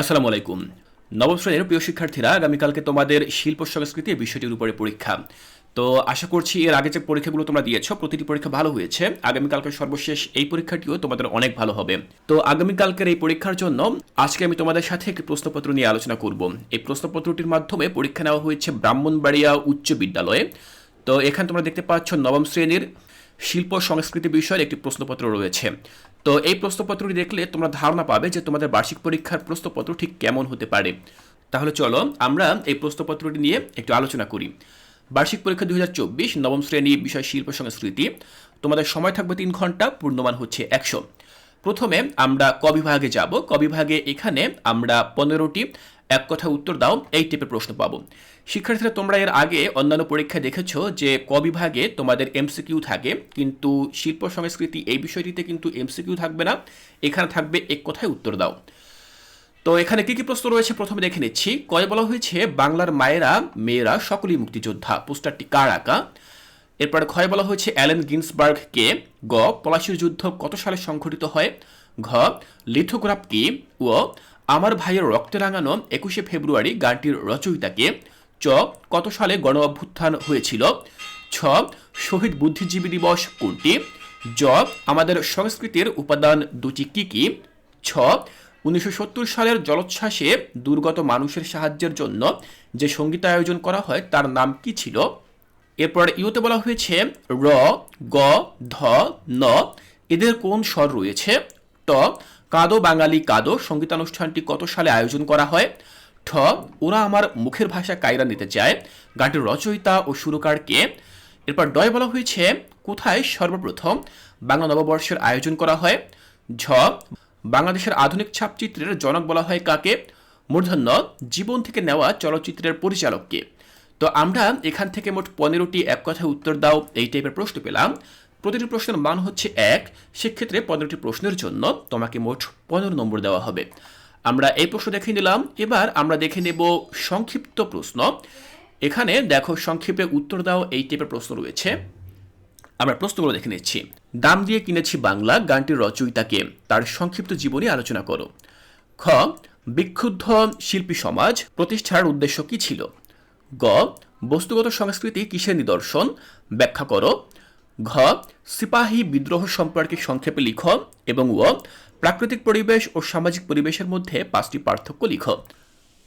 আসসালামু আলাইকুম। নবম শ্রেণির প্রিয় শিক্ষার্থীরা, আগামীকালকে তোমাদের শিল্প সংস্কৃতি বিষয়টির উপরে পরীক্ষা। তো আশা করছি এর আগে যে পরীক্ষাগুলো তোমরা দিয়েছ, প্রতিটি পরীক্ষা ভালো হয়েছে। আগামীকালকে সর্বশেষ এই পরীক্ষাটিও তোমাদের অনেক ভালো হবে। তো আগামীকালকের এই পরীক্ষার জন্য আজকে আমি তোমাদের সাথে একটি প্রশ্নপত্র নিয়ে আলোচনা করব। এই প্রশ্নপত্রটির মাধ্যমে পরীক্ষা নেওয়া হয়েছে ব্রাহ্মণবাড়িয়া উচ্চ বিদ্যালয়ে। তো এখানে তোমরা দেখতে পাচ্ছ নবম শ্রেণির শিল্প সংস্কৃতি বিষয়ের একটি প্রশ্নপত্র রয়েছে। তো এই প্রশ্নপত্রটি দেখলে তোমরা ধারণা পাবে যে তোমাদের বার্ষিক পরীক্ষার প্রশ্নপত্র ঠিক কেমন হতে পারে। তাহলে চলো আমরা এই প্রশ্নপত্রটি নিয়ে একটু আলোচনা করি। বার্ষিক পরীক্ষা দুই হাজার চব্বিশ, নবম শ্রেণি বিষয় শিল্প সংস্কৃতি। তোমাদের সময় থাকবে তিন ঘণ্টা, পূর্ণমান হচ্ছে একশো। প্রথমে আমরা ক বিভাগে যাব। ক বিভাগে এখানে আমরা পনেরোটি, এক কথা উত্তর দাও, এই টাইপের প্রশ্ন পাবো। শিক্ষার্থীরা, তোমরা এর আগে অন্যান্য পরীক্ষা দেখেছ যে কবিভাগে তোমাদের এমসিকিউ থাকে, কিন্তু শিল্প সংস্কৃতি এই বিষয়টিতে কিন্তু এমসিকিউ থাকবে না। এখানে থাকবে এক কথায় উত্তর দাও। তো এখানে কি কি প্রশ্ন রয়েছে? প্রথমে দেখে নিচ্ছি। কয়ে বলা হয়েছে, বাংলার মায়েরা, মেয়েরা সকলেই মুক্তিযোদ্ধা। পোস্টারটি কার আঁকা? এরপরে ক্ষয় বলা হয়েছে অ্যালেন গিন্সবার্গ কে গ, পলাশির যুদ্ধ কত সালে সংঘটিত হয়? ঘ লিথোগ্রাফ কি ও আমার ভাইয়ের রক্তে রাঙানো একুশে ফেব্রুয়ারি গানটির রচয়িতাকে। চ, কত সালে গণ অভ্যুত্থান হয়েছিল? ছ, শহীদ বুদ্ধিজীবী দিবস কোনটি? জ, আমাদের সংস্কৃতির উপাদান দুটি কি কি? ছ, উনিশশো সত্তর সালের জলোচ্ছ্বাসে দুর্গত মানুষের সাহায্যের জন্য যে সংগীত আয়োজন করা হয় তার নাম কি ছিল? এরপর ইউতে বলা হয়েছে র, গ, ধ, ন। এদের কোন স্বর রয়েছে? ট, কাদো বাঙালি কাদো। সঙ্গীতানুষ্ঠানটি কত সালে আয়োজন করা হয়? ঠ, ওরা আমার মুখের ভাষা কায়রা নিতে চায়। গানটির রচয়িতা ও সুরকার কে? এরপর ডয় বলা হয়েছে, কোথায় সর্বপ্রথম বাংলা নববর্ষের আয়োজন করা হয়? ঝ, বাংলাদেশের আধুনিক ছাপচিত্রের জনক বলা হয় কাকে? মূর্ধন্য, জীবন থেকে নেওয়া চলচ্চিত্রের পরিচালককে। তো আমরা এখান থেকে মোট পনেরোটি এক কথায় উত্তর দাও, এই টাইপের প্রশ্ন পেলাম। প্রতিটি প্রশ্নের মান হচ্ছে এক, সেক্ষেত্রে পনেরোটি প্রশ্নের জন্য তোমাকে মোট পনেরো নম্বর দেওয়া হবে। আমরা এই প্রশ্ন দেখে নিলাম, এবার আমরা দেখে নেব সংক্ষিপ্ত প্রশ্ন। এখানে দেখো সংক্ষেপে উত্তর দাও, এই টাইপের প্রশ্ন রয়েছে। আমরা প্রশ্নগুলো দেখে নিচ্ছি। দাম দিয়ে কিনেছি বাংলা গানটির রচয়িতাকে, তার সংক্ষিপ্ত জীবনী আলোচনা করো। খ, বিক্ষুব্ধ শিল্পী সমাজ প্রতিষ্ঠার উদ্দেশ্য কি ছিল? গ, বস্তুগত সংস্কৃতি কিসের নিদর্শন? ব্যাখ্যা করো। ঘ, সিপাহী বিদ্রোহ সম্পর্কে সংক্ষেপে লিখ এবং ও প্রাকৃতিক পরিবেশ ও সামাজিক পরিবেশের মধ্যে পাঁচটি পার্থক্য লিখ।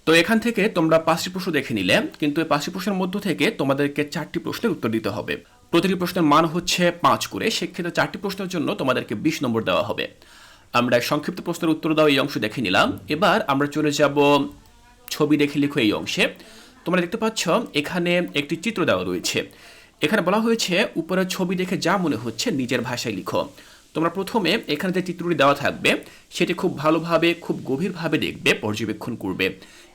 তো এখান থেকে তোমরা পাঁচটি প্রশ্ন দেখে নিলে, কিন্তু এই পাঁচটি প্রশ্নের মধ্য থেকে তোমাদেরকে চারটি প্রশ্নের উত্তর দিতে হবে। প্রতিটি প্রশ্নের মান হচ্ছে পাঁচ করে, সেক্ষেত্রে চারটি প্রশ্নের জন্য তোমাদেরকে বিশ নম্বর দেওয়া হবে। আমরা সংক্ষিপ্ত প্রশ্নের উত্তর দাও এই অংশ দেখে নিলাম। এবার আমরা চলে যাব ছবি দেখে লিখো এই অংশে। তোমরা দেখতে পাচ্ছ, এখানে একটি চিত্র দেওয়া রয়েছে। এখানে বলা হয়েছে, উপরের ছবি দেখে যা মনে হচ্ছে নিজের ভাষায় লিখো। তোমরা প্রথমে এখানে যে চিত্রটি দেওয়া থাকবে, সেটি খুব ভালোভাবে, খুব গভীরভাবে দেখবে, পর্যবেক্ষণ করবে।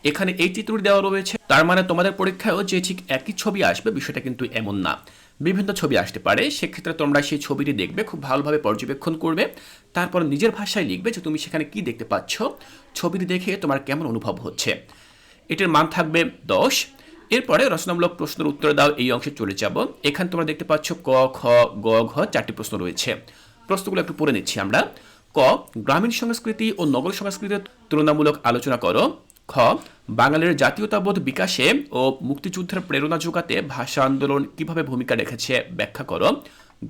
এখানে এই চিত্রটি দেওয়া রয়েছে। তার মানে তোমাদের পরীক্ষায়ও যে ঠিক একই ছবি আসবে, বিষয়টা কিন্তু এমন না। বিভিন্ন ছবি আসতে পারে, সেক্ষেত্রে তোমরা সেই ছবিটি দেখবে, খুব ভালোভাবে পর্যবেক্ষণ করবে। তারপর নিজের ভাষায় লিখবে যে তুমি সেখানে কি দেখতে পাচ্ছ, ছবিটি দেখে তোমার কেমন অনুভব হচ্ছে। এটির মান থাকবে দশ। এরপরে রচনামূলক প্রশ্নের উত্তর দাও, এই অংশে চলে যাব। এখানে তোমরা দেখতে পাচ্ছ ক, খ, গ, ঘ চারটি প্রশ্ন রয়েছে। প্রশ্নগুলো একটু পড়ে নিচ্ছি আমরা। ক, গ্রামীণ সংস্কৃতি ও নগর সংস্কৃতির তুলনামূলক আলোচনা করো। খ, বাঙালির জাতীয়তাবোধ বিকাশে ও মুক্তিযুদ্ধের প্রেরণা যোগাতে ভাষা আন্দোলন কীভাবে ভূমিকা রেখেছে ব্যাখ্যা করো।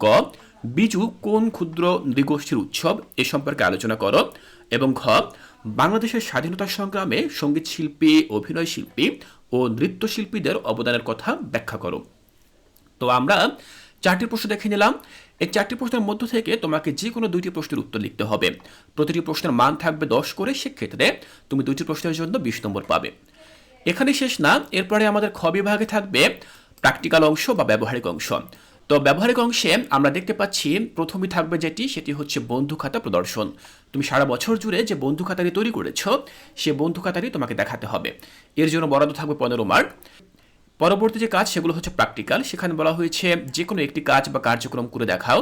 গ, বিজু কোন ক্ষুদ্র নৃগোষ্ঠীর উৎসব এ সম্পর্কে আলোচনা করো এবং ঘ, বাংলাদেশের স্বাধীনতা সংগ্রামে সংগীত শিল্পী, অভিনয় শিল্পী ও নৃত্যশিল্পীদের অবদানের কথা ব্যাখ্যা করো। তো আমরা চারটি প্রশ্ন দেখে নিলাম। এই চারটি প্রশ্নের মধ্য থেকে তোমাকে যে কোনো দুইটি প্রশ্নের উত্তর লিখতে হবে। প্রতিটি প্রশ্নের মান থাকবে দশ করে, সেক্ষেত্রে তুমি দুইটি প্রশ্নের জন্য বিশ নম্বর পাবে। এখানে শেষ না, এরপরে আমাদের খ বিভাগে থাকবে প্র্যাকটিক্যাল অংশ বা ব্যবহারিক অংশ। তো ব্যবহারিক অংশে আমরা দেখতে পাচ্ছি প্রথমেই থাকবে যেটি, সেটি হচ্ছে বন্ধু খাতা প্রদর্শন। তুমি সারা বছর জুড়ে যে বন্ধু খাতাটি তৈরি করেছ, সে বন্ধু খাতাটি তোমাকে দেখাতে হবে। এর জন্য বরাদ্দ থাকবে পনেরো মার্ক। পরবর্তী যে কাজ, সেগুলো হচ্ছে প্র্যাকটিক্যাল। সেখানে বলা হয়েছে যে কোনো একটি কাজ বা কার্যক্রম করে দেখাও।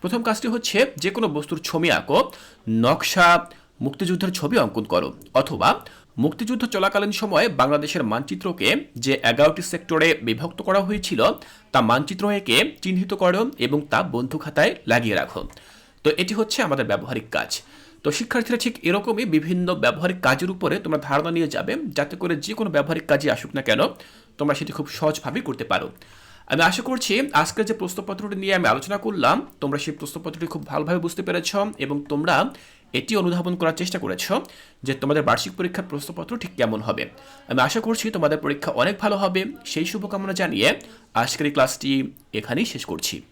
প্রথম কাজটি হচ্ছে যে কোনো বস্তুর ছবি আঁকো। নকশা, মুক্তিযুদ্ধের ছবি অঙ্কন করো। অথবা মুক্তিযুদ্ধ চলাকালীন সময়ে বাংলাদেশের মানচিত্রকে যে এগারোটি সেক্টরে বিভক্ত করা হয়েছিল, তা মানচিত্র একে চিহ্নিত করো এবং তা বন্ধু খাতায় লাগিয়ে রাখো। তো এটি হচ্ছে আমাদের ব্যবহারিক কাজ। তো শিক্ষার্থীরা ঠিক এরকমই বিভিন্ন ব্যবহারিক কাজের উপরে তোমরা ধারণা নিয়ে যাবে, যাতে করে যে কোনো ব্যবহারিক কাজে আসুক না কেন, তোমরা সেটি খুব সহজভাবে করতে পারো। আমি আশা করছি আজকের যে প্রশ্নপত্রটি নিয়ে আমি আলোচনা করলাম, তোমরা সেই প্রশ্নপত্রটি খুব ভালোভাবে বুঝতে পেরেছ এবং তোমরা এটি অনুধাবন করার চেষ্টা করেছ যে তোমাদের বার্ষিক পরীক্ষার প্রশ্নপত্র ঠিক কেমন হবে। আমি আশা করছি তোমাদের পরীক্ষা অনেক ভালো হবে। সেই শুভকামনা জানিয়ে আজকের এই ক্লাসটি এখানেই শেষ করছি।